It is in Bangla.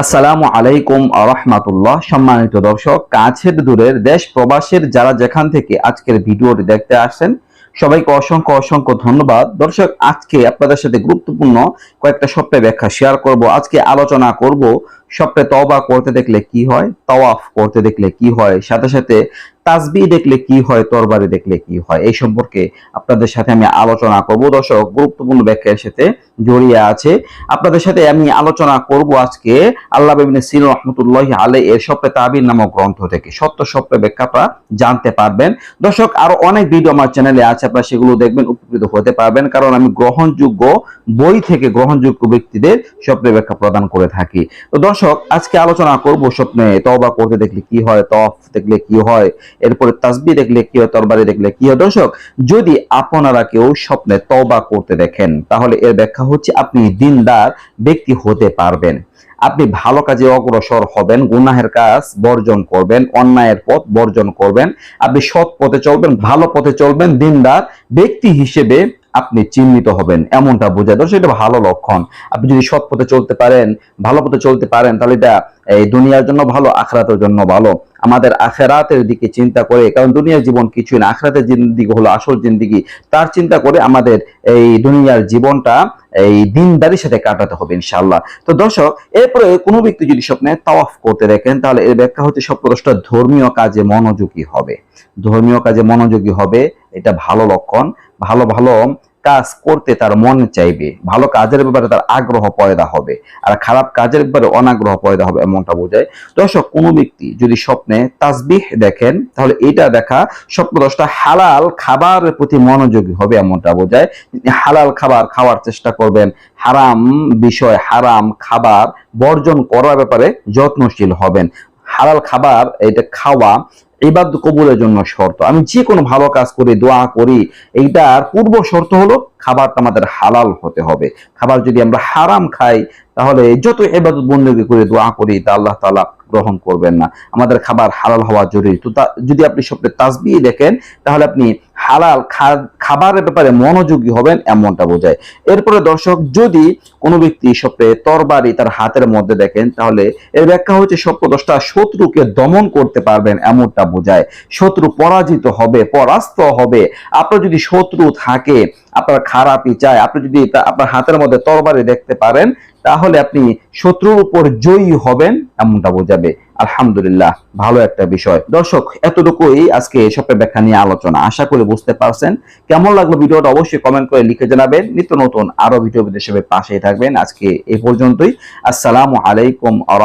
আসসালামু আলাইকুম রহমাতুল্লাহ। সম্মানিত দর্শক, কাছের দূরের দেশ প্রবাসের যারা যেখান থেকে আজকের ভিডিওটি দেখতে আসছেন, সবাইকে অসংখ্য অসংখ্য ধন্যবাদ। দর্শক, আজকে আপনাদের সাথে গুরুত্বপূর্ণ কয়েকটা সপ্তাহে ব্যাখ্যা শেয়ার করব। আজকে আলোচনা করব স্বপ্নে তওবা করতে দেখলে কি হয়? তওয়াফ করতে দেখলে কি হয়? সাথে সাথে তাসবি দেখলে কি হয়? তরবারি দেখলে কি হয়? এই সম্পর্কে আপনাদের সাথে আমি আলোচনা করব। দর্শক, গুরুত্বপূর্ণ ব্যাখ্যার সাথে জড়িয়ে আছে। আপনাদের সাথে আমি আলোচনা করব আজকে আল্লাহ সির রহমতুল্লাহ আলাই এর স্বপ্নে তাবির নামক গ্রন্থ থেকে। সত্য স্বপ্নের ব্যাখ্যাটা জানতে পারবেন। দর্শক, আরও অনেক ভিডিও আমার চ্যানেলে আছে। আপনারা সেগুলো দেখবেন, উপকৃত হতে পারবেন। কারণ আমি গ্রহণযোগ্য বই থেকে গ্রহণযোগ্য ব্যক্তিদের স্বপ্নের ব্যাখ্যা প্রদান করে থাকি। তো দর্শক আজকে আলোচনা করব স্বপ্নে। তওবা করতে দেখলে কি হয় তফ দেখলে কি হয়, এরপরে তাসবি দেখলে কি হয়, তরবারি দেখলে কি হয়। দর্শক, যদি আপনারা কেউ স্বপ্নে তওবা করতে দেখেন, তাহলে এর ব্যাখ্যা হচ্ছে আপনি দিনদার ব্যক্তি হতে পারবেন। আপনি ভালো কাজে অগ্রসর হবেন, গুনাহের কাজ বর্জন করবেন, অন্যায়ের পথ বর্জন করবেন, আপনি সৎ পথে চলবেন, ভালো পথে চলবেন, দিনদার ব্যক্তি হিসেবে আপনি চিহ্নিত হবেন, এমনটা বোঝায়। দর্শক এটা ভালো লক্ষণ। আপনি যদি সৎ পথে চলতে পারেন, ভালো পথে চলতে পারেন, তাহলে এটা, এই দুনিয়ার জন্য ভালো, আখরাতের জন্য ভালো। আমাদের আখেরাতের দিকে চিন্তা করে, কারণ দুনিয়ার জীবন কিছুই না, আখরাতের জিন্দিগি হলো আসল জিন্দিগি। তার চিন্তা করে আমাদের এই দুনিয়ার জীবনটা, এই দিনদারির সাথে কাটাতে হবে ইনশাল্লাহ তো দর্শক, এরপরে কোনো ব্যক্তি যদি স্বপ্নে তাওয়াফ করতে দেখেন, তাহলে এর ব্যাখ্যা হচ্ছে স্বপ্নদ্রষ্টা ধর্মীয় কাজে মনোযোগী হবে। ধর্মীয় কাজে মনোযোগী হবে, এটা ভালো লক্ষণ। ভালো ভালো কাজ করতে তার মন চাইবে, ভালো কাজের ব্যাপারে তার আগ্রহ পয়দা হবে আর খারাপ কাজের ব্যাপারে অনাগ্রহ পয়দা হবে এমনটা বোঝায়। দর্শক, কোনো ব্যক্তি যদি স্বপ্নে তাসবিহ দেখেন, তাহলে এটা দেখা স্বপ্নদশটা হালাল খাবারের প্রতি মনোযোগী হবে এমনটা বোঝায়। হালাল খাবার খাওয়ার চেষ্টা করবেন, হারাম বিষয়, হারাম খাবার বর্জন করার ব্যাপারে যত্নশীল হবেন। হালাল খাবার এটা খাওয়া ইবাদ কবুলের জন্য শর্ত। আমি যে কোনো ভালো কাজ করি, দোয়া করি, এইটার পূর্ব শর্ত হলো খাবারটা আমাদের হালাল হতে হবে। খাবার যদি আমরা হারাম খাই, তাহলে যত এবাদত বন্দী করে দোয়া করি, তা আল্লাহ তালা গ্রহণ করবেন না। আমাদের খাবার হালাল হওয়া জরুরি। তো তা- যদি আপনি স্বপ্নে তাজবিয়ে দেখেন, তাহলে আপনি হালাল খাবারের ব্যাপারে মনোযোগী হবেন এমনটা বোঝায়। এরপরে দর্শক, যদি কোনো ব্যক্তি স্বপ্নে তরবারি তার হাতের মধ্যে দেখেন, তাহলে এর ব্যাখ্যা হচ্ছে স্বপ্নদশটা শত্রুকে দমন করতে পারবেন এমনটা বোঝায়। শত্রু পরাজিত হবে, পরাস্ত হবে। আপনার যদি শত্রু থাকে, আপনার খারাপই চায়, আপনি যদি আপনার হাতের মধ্যে তরবারি দেখতে পারেন তাহলে আপনি শত্রুর উপর জয়ী হবেন, এমনটা বোঝাবে। আলহামদুলিল্লাহ, ভালো একটা বিষয়। দর্শক, এতটুকুই আজকে এসবের ব্যাখ্যা নিয়ে আলোচনা। আশা করি বুঝতে পারছেন। কেমন লাগল ভিডিওটা অবশ্যই কমেন্ট করে লিখে জানাবেন। নিত্য নতুন আরও ভিডিও হিসেবে পাশে থাকবেন। আজকে এ পর্যন্তই। আসসালামু আলাইকুম আ